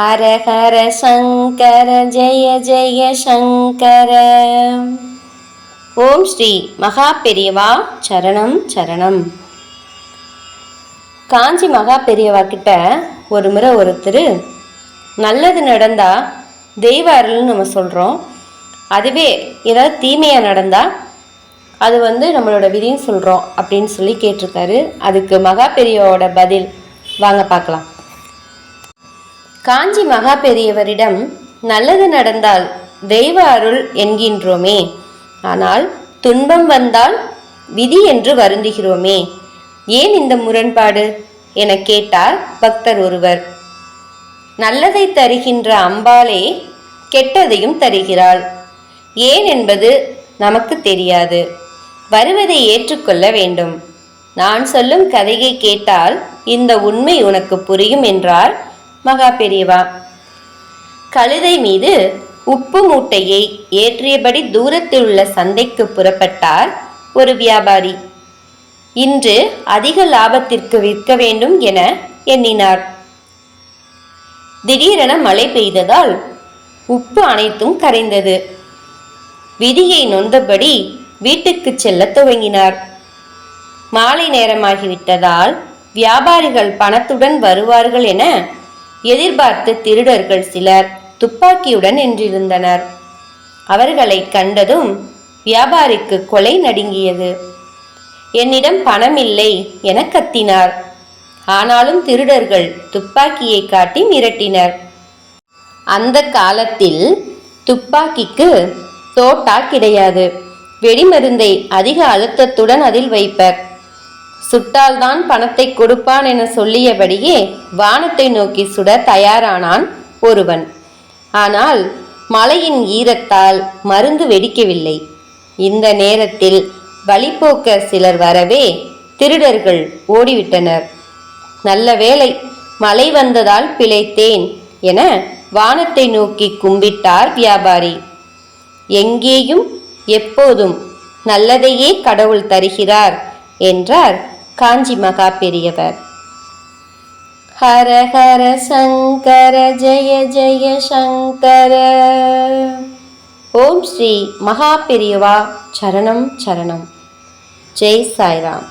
அரஹர சங்கர ஜெய ஜெய சங்கர. ஓம் ஸ்ரீ மகா பெரியவா சரணம் சரணம். காஞ்சி மகா பெரியவா கிட்ட ஒரு முறை ஒருத்தர் நல்லது நடந்தா தெய்வ அருள்னு நம்ம சொல்கிறோம் அதுவே ஏதாவது தீமையாக நடந்தா அது வந்து நம்மளோட விதின்னு சொல்கிறோம் அப்படின்னு சொல்லி கேட்டிருக்காரு. அதுக்கு மகா பெரியவோட பதில். வாங்க பார்க்கலாம். காஞ்சி மகா பெரியவரிடம் நல்லது நடந்தால் தெய்வ அருள் என்கின்றோமே. ஆனால் துன்பம் வந்தால் விதி என்று வருந்துகிறோமே. ஏன் இந்த முரண்பாடு? என கேட்டார் பக்தர் ஒருவர். நல்லதை தருகின்ற அம்பாளே கெட்டதையும் தருகிறாள். ஏன் என்பது நமக்கு தெரியாது. வருவதை ஏற்றுக்கொள்ள வேண்டும். நான் சொல்லும் கதையை கேட்டால் இந்த உண்மை உனக்கு புரியும் என்றார் மகா பெரியவா. கழுதை மீது உப்பு மூட்டையை ஏற்றியபடி தூரத்தில் உள்ள சந்தைக்கு புறப்பட்டார் ஒரு வியாபாரி. இன்று அதிக லாபத்திற்கு விற்க வேண்டும் என எண்ணினார். திடீரென மழை பெய்ததால் உப்பு அனைத்தும் கரைந்தது. விதியை நொந்தபடி வீட்டுக்கு செல்ல துவங்கினார். மாலை நேரமாகிவிட்டதால் வியாபாரிகள் பணத்துடன் வருவார்கள் என எதிர்பார்த்து திருடர்கள் சிலர் துப்பாக்கியுடன் நின்றிருந்தனர். அவர்களை கண்டதும் வியாபாரிக்கு கொலை நடுங்கியது. என்னிடம் பணம் இல்லை என கத்தினார். ஆனாலும் திருடர்கள் துப்பாக்கியை காட்டி மிரட்டினர். அந்த காலத்தில் துப்பாக்கிக்கு தோட்டா கிடையாது. வெடிமருந்தை அதிக அழுத்தத்துடன் அதில் வைப்பர். சுட்டால்தான் பணத்தை கொடுப்பான் என சொல்லியபடியே வானத்தை நோக்கி சுட தயாரானான் ஒருவன். ஆனால் மழையின் ஈரத்தால் மருந்து வெடிக்கவில்லை. இந்த நேரத்தில் வழிபோக்க சிலர் வரவே திருடர்கள் ஓடிவிட்டனர். நல்ல வேளை மழை வந்ததால் பிழைத்தேன் என வானத்தை நோக்கி கும்பிட்டார் வியாபாரி. எங்கேயும் எப்போதும் நல்லதையே கடவுள் தருகிறார் என்றார் காஞ்சி மகா பெரியவர். ஹர ஹர சங்கர ஜெய ஜெய சங்கர. ஓம் ஸ்ரீ மகா பெரியவா சரணம் சரணம். ஜெய் சாய்ராம்.